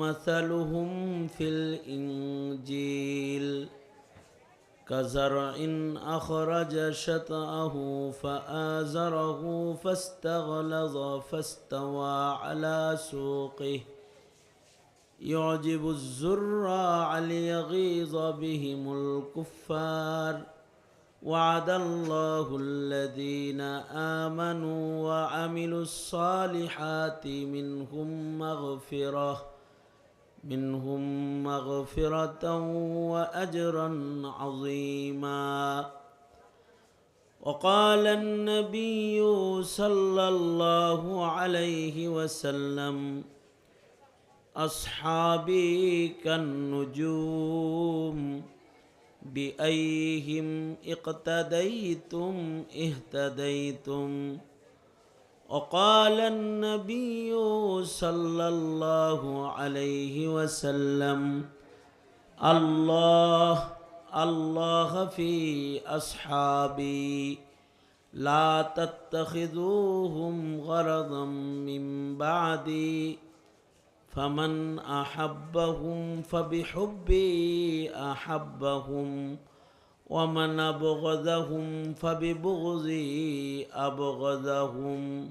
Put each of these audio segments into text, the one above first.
مثلهم في الإنجيل كزرع أخرج شطأه فآزره فاستغلظ فاستوى على سوقه. يعجب الزراع ليغيظ بهم الكفار. وعد الله الذين آمنوا وعملوا الصالحات منهم مغفرة. منهم مغفرة وأجرا عظيما وقال النبي صلى الله عليه وسلم أصحابي كالنجوم بأيهم اقتديتم اهتديتم وقال النبي صلى الله عليه وسلم الله الله في أصحابي لا تتخذوهم غرضا من بعدي فمن أحبهم فبحبي أحبهم ومن أبغضهم فببغضي أبغضهم.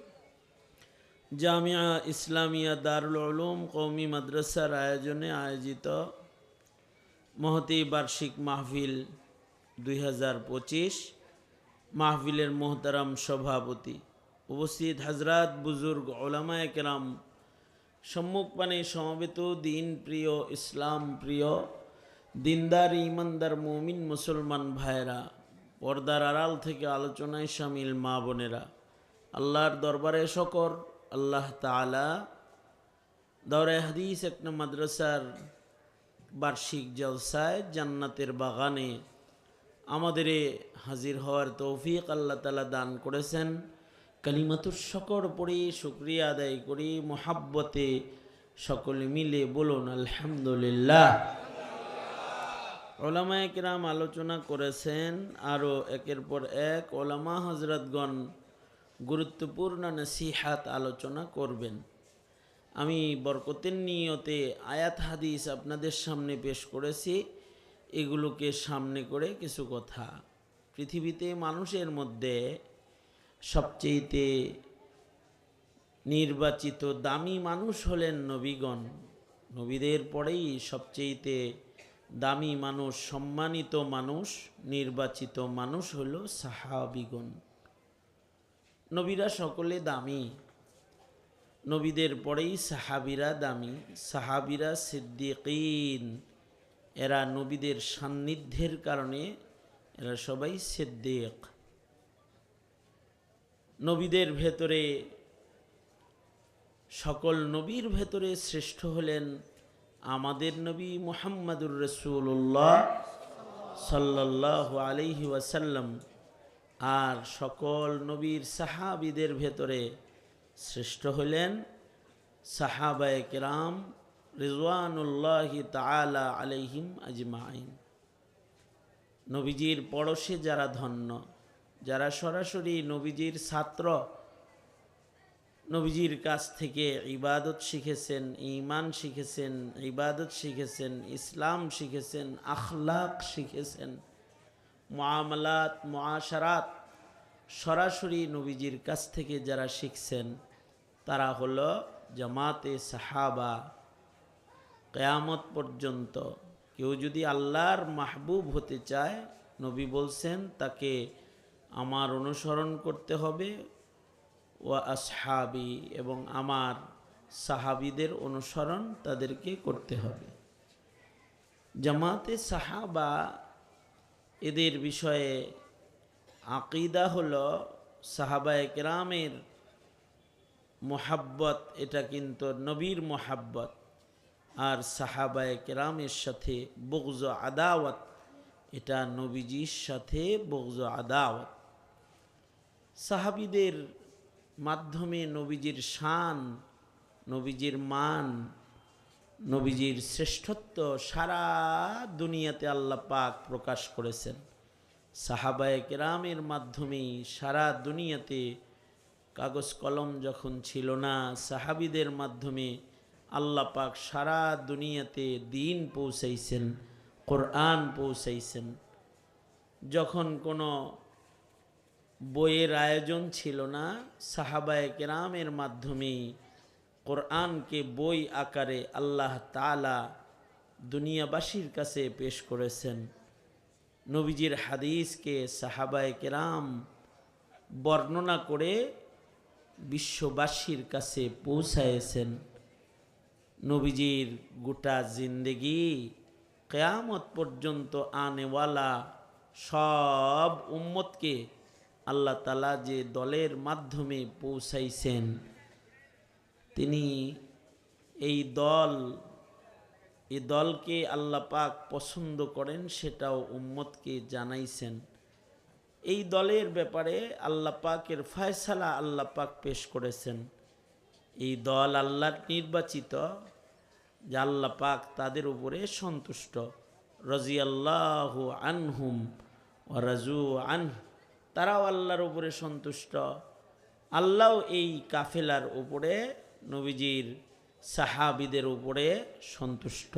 জামিয়া ইসলামিয়া দারুল উলুম কৌমি মাদ্রাসার আয়োজনে আয়োজিত মহতি বার্ষিক মাহফিল দুই হাজার পঁচিশ মাহফিলের মোহতারাম সভাপতি। উপস্থিত হাজরাত বুজুর্গ ওলামায় কেরাম সম্মুখপানে সমবেত দিন প্রিয়, ইসলাম প্রিয়, দিনদার ইমানদার মমিন, মুসলমান ভাইরা পর্দার আড়াল থেকে আলোচনায় সামিল মা বোনেরা, আল্লাহর দরবারে শকর আল্লাহ তালা দরে হাদিস একটা মাদ্রাসার বার্ষিক জলসায় জান্নাতের বাগানে আমাদের হাজির হওয়ার তৌফিক আল্লাহ তালা দান করেছেন। কালিমাতুর শকর পড়ে শুক্রিয়া আদায় করি, মোহাব্বতে সকলে মিলে বলুন আলহামদুলিল্লাহ। ওলামা একরাম আলোচনা করেছেন, আরও একের পর এক ওলামা হজরতগণ গুরুত্বপূর্ণ নসিহাত আলোচনা করবেন। আমি বরকতের নিয়তে আয়াত হাদিস আপনাদের সামনে পেশ করেছি। এগুলোকে সামনে করে কিছু কথা। পৃথিবীতে মানুষের মধ্যে সবচেয়েতে নির্বাচিত দামি মানুষ হলেন নবীগণ। নবীদের পরেই সবচেয়েতে দামি মানুষ, সম্মানিত মানুষ, নির্বাচিত মানুষ হল সাহাবিগণ। নবীরা সকলে দামি। নবীদের পরেই সাহাবিরা দামি। সাহাবিরা সিদ্দিকিন। এরা নবীদের সান্নিধ্যের কারণে এরা সবাই সিদ্দিক। নবীদের ভেতরে সকল নবীর ভেতরে শ্রেষ্ঠ হলেন আমাদের নবী মোহাম্মদুর রসুল্লাহ সাল্লাহ আলহি ওয়াসাল্লাম। আর সকল নবীর সাহাবিদের ভেতরে শ্রেষ্ঠ হলেন সাহাবায় কেরাম রিজওয়ানুল্লাহি তালা আলহিম আজমাইন। নবীজির পড়শে যারা ধন্য, যারা সরাসরি নবীজির ছাত্র, নবীজির কাছ থেকে ইবাদত শিখেছেন ইমান শিখেছেন, ইবাদত শিখেছেন, ইসলাম শিখেছেন, আখলাক শিখেছেন মামলাত মহাসারাত সরাসরি নবীজির কাছ থেকে যারা শিখছেন, তারা হলো জামাতে সাহাবা। কেয়ামত পর্যন্ত কেউ যদি আল্লাহর মাহবুব হতে চায়, নবী বলছেন তাকে আমার অনুসরণ করতে হবে। ও আসহাবি এবং আমার সাহাবিদের অনুসরণ তাদেরকে করতে হবে। জামাতে সাহাবা এদের বিষয়ে আকিদা হলো সাহাবা একরামের মোহাব্বত, এটা কিন্তু নবীর মোহাব্বত। আর সাহাবা একরামের সাথে বগজ আদাওয়াত, এটা নবীজির সাথে বগজ আদাওয়াত। সাহাবিদের মাধ্যমে নবীজির শান, নবীজির মান নবীজির শ্রেষ্ঠত্ব সারা দুনিয়াতে আল্লাহ পাক প্রকাশ করেছেন। সাহাবায়ে কেরামের মাধ্যমেই সারা দুনিয়াতে কাগজ কলম যখন ছিল না, সাহাবিদের মাধ্যমে আল্লাহ পাক সারা দুনিয়াতে দিন পৌঁছাইছেন, কোরআন পৌঁছাইছেন। যখন কোনো বইয়ের আয়োজন ছিল না, সাহাবায়ে কেরামের মাধ্যমেই কোরআনকে বই আকারে আল্লাহ তালা দুনিয়াবাসীর কাছে পেশ করেছেন। নবীজির হাদিসকে সাহাবায় কেরাম বর্ণনা করে বিশ্ববাসীর কাছে পৌঁছায়েছেন। নবীজির গোটা জিন্দেগি কেয়ামত পর্যন্ত আনেওয়ালা সব উম্মতকে আল্লাহ তালা যে দলের মাধ্যমে পৌঁছাইছেন। তিনি এই দল এই দলকে আল্লাহ পাক পছন্দ করেন, সেটাও উম্মতকে জানাইছেন। এই দলের ব্যাপারে আল্লাহ পাকের ফয়সালা আল্লাহ পাক পেশ করেছেন। এই দল আল্লাহর নির্বাচিত, যে আল্লাহ পাক তাদের উপরে সন্তুষ্ট। রাজি আল্লাহ আনহুম ও রাজু আন তারাও আল্লাহর উপরে সন্তুষ্ট। আল্লাহ এই কাফেলার উপরে নবীজির সাহাবিদের উপরে সন্তুষ্ট।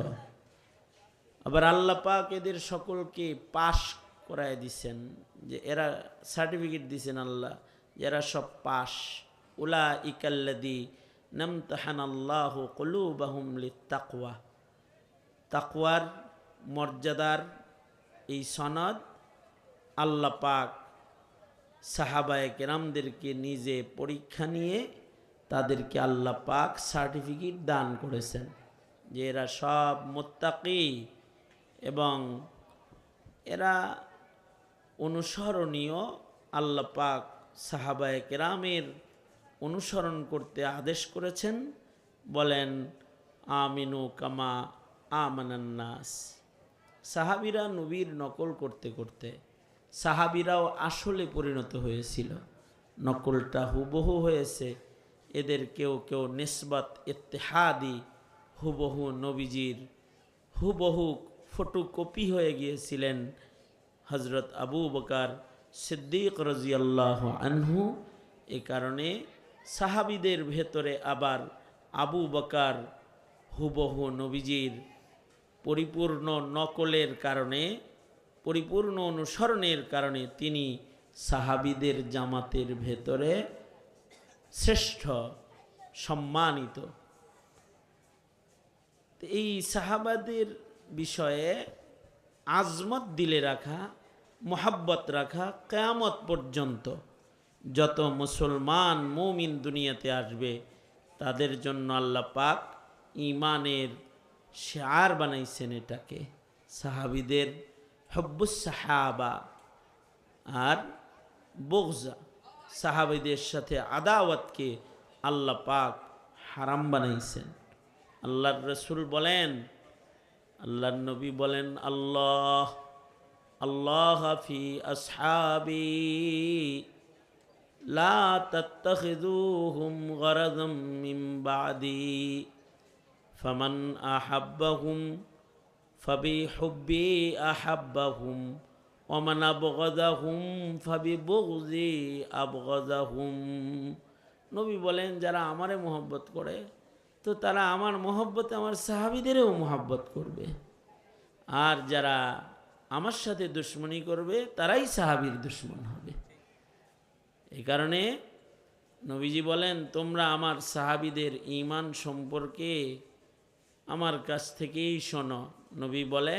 আবার আল্লাহ পাক এদের সকলকে পাশ করায় দিছেন যে এরা সার্টিফিকেট দিছেন আল্লাহ যে এরা সব পাশ। উলা ইকাল্লাদি নামতাহান আল্লাহ কলু বাহুম তাকওয়া তাকওয়ার মর্যাদার এই সনদ আল্লাহ পাক কেরামদেরকে নিজে পরীক্ষা নিয়ে তাদেরকে আল্লাহ পাক সার্টিফিকেট দান করেছেন যে এরা সব মোত্তাকি এবং এরা অনুসরণীয় আল্লাহ পাক সাহাবায়ে কেরামের অনুসরণ করতে আদেশ করেছেন। বলেন, আমিনু কামা আমানান্নাস সাহাবিরা নবীর নকল করতে করতে, সাহাবিরাও আসলে পরিণত হয়েছিল। নকলটা হুবহু হয়েছে। এদের কেউ কেউ নিসবত ইত্তেহাদি হুবহু নবীজির হুবহু ফটোকপি হয়ে গিয়েছিলেন হজরত আবু বকার সিদ্দিক রাজিয়াল্লাহ আনহু। এ কারণে সাহাবিদের ভেতরে আবার আবু বকার হুবহু নবীজির পরিপূর্ণ নকলের কারণে, পরিপূর্ণ অনুসরণের কারণে তিনি সাহাবিদের জামাতের ভেতরে শ্রেষ্ঠ, সম্মানিত। এই সাহাবাদের বিষয়ে আজমত দিলে রাখা, মোহাব্বত রাখা কেয়ামত পর্যন্ত যত মুসলমান, মৌমিন দুনিয়াতে আসবে, তাদের জন্য আল্লাহ পাক ইমানের শেয়ার বানাইছেন এটাকে। সাহাবিদের হব্বুস সাহাবা আর বগজা। সাহাবিদের সাথে আদাওয়াতকে আল্লাহ পাক হারাম বানাইছেন। আল্লাহর রসুল বলেন, আল্লাহর নবী বলেন, আল্লাহ আল্লাহ ফি আসহাবি লা তাত্তাখিযুহুম গরাদাম মিন বাদি ফামান আহাব্বাহুম ফাবিহুব্বি আহাব্বাহুম ওমান আবগদাহুম ফাবি বগজি আবগদাহুম নবী বলেন, যারা আমারে মোহব্বত করে, তো তারা আমার মোহব্বতে আমার সাহাবিদেরও মোহব্বত করবে। আর যারা আমার সাথে দুশ্মনী করবে, তারাই সাহাবির দুশ্মন হবে। এই কারণে নবীজি বলেন, তোমরা আমার সাহাবিদের ইমান সম্পর্কে আমার কাছ থেকেই শোনো। নবী বলে